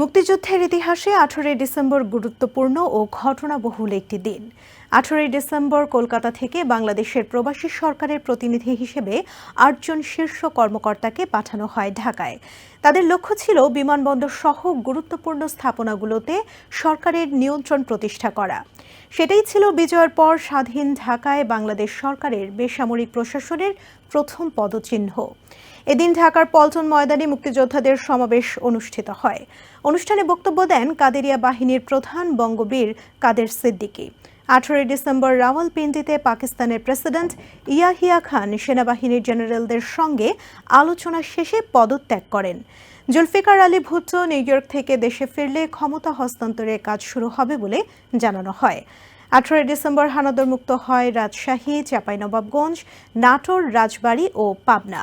মুক্তিযুদ্ধের ইতিহাসে আঠারোই ডিসেম্বর গুরুত্বপূর্ণ ও ঘটনাবহুল একটি দিন। আঠারোই ডিসেম্বর কলকাতা থেকে বাংলাদেশের প্রবাসী সরকারের প্রতিনিধি হিসেবে আটজন শীর্ষ কর্মকর্তাকে পাঠানো হয় ঢাকায়। তাদের লক্ষ্য ছিল বিমানবন্দর সহ গুরুত্বপূর্ণ স্থাপনাগুলোতে সরকারের নিয়ন্ত্রণ প্রতিষ্ঠা করা। সেটাই ছিল বিজয়ের পর স্বাধীন ঢাকায় বাংলাদেশ সরকারের বেসামরিক প্রশাসনের প্রথম পদচিহ্ন। এদিন ঢাকার পল্টন ময়দানে মুক্তিযোদ্ধাদের সমাবেশ অনুষ্ঠিত হয়। অনুষ্ঠানে বক্তব্য দেন কাদেরিয়া বাহিনীর প্রধান বঙ্গবীর কাদের সিদ্দিকী। আঠারোই ডিসেম্বর রাওয়ালপিন্ডিতে পাকিস্তানের প্রেসিডেন্ট ইয়াহিয়া খান সেনাবাহিনীর জেনারেলদের সঙ্গে আলোচনা শেষে পদত্যাগ করেন। জুলফিকার আলী ভুট্টো নিউ ইয়র্ক থেকে দেশে ফিরলে ক্ষমতা হস্তান্তরের কাজ শুরু হবে বলে জানানো হয়। আঠারোই ডিসেম্বর হানাদর মুক্ত হয় রাজশাহী, চাঁপাইনবাবগঞ্জ, নাটোর, রাজবাড়ী ও পাবনা।